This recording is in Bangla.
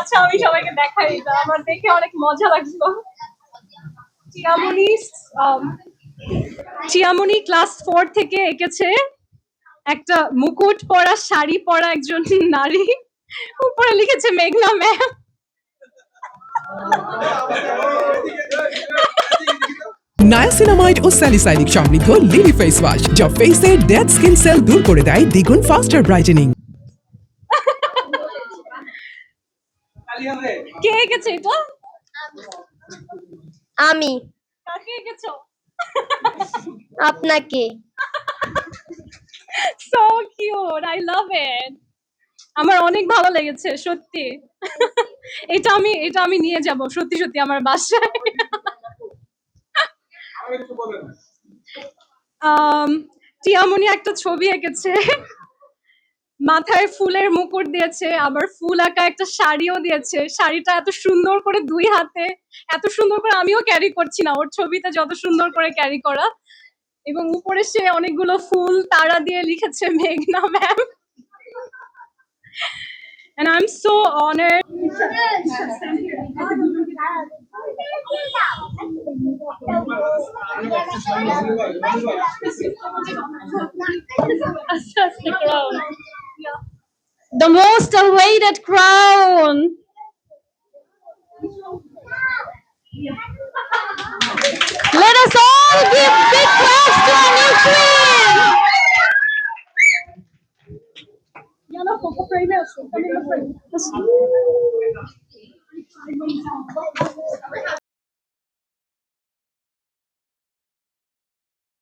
আচ্ছা আমি সবাইকে দেখাই। এটা আমার দেখে অনেক মজা লাগল। চিয়ামনি আম, চিয়ামনি ক্লাস ফোর থেকে এঁকেছে একটা মুকুট পরা শাড়ি পরা একজন নারী। উপরে লিখেছে মেঘনা ম্যাম। নায়াসিনামাইড ও স্যালিসাইলিক সমৃদ্ধ লিলি ফেস ওয়াশ যা ফেসের ডেড স্কিন সেল দূর করে দেয় দ্বিগুণ ফাস্টার ব্রাইটেনিং কে এঁকেছে এটা? আমি। কাকে এঁকেছো? আপনাকে। So cute I love it আমার অনেক ভালো লেগেছে সত্যি। এটা আমি এটা আমি নিয়ে যাব সত্যি সত্যি আমার বাসায়। টিয়ামনি একটা ছবি এঁকেছে। মাথায় ফুলের মুকুট দিয়েছে আবার ফুল আঁকা একটা শাড়িও দিয়েছে। শাড়িটা এত সুন্দর করে দুই হাতে এত সুন্দর করে আমিও ক্যারি করছি না। ওর ছবিতে যত সুন্দর করে ক্যারি করা। এবং উপরে সে অনেকগুলো ফুল তারা দিয়ে লিখেছে মেঘনা ma'am And I'm so honored. The most awaited crown. Let us all give big claps to our new queen.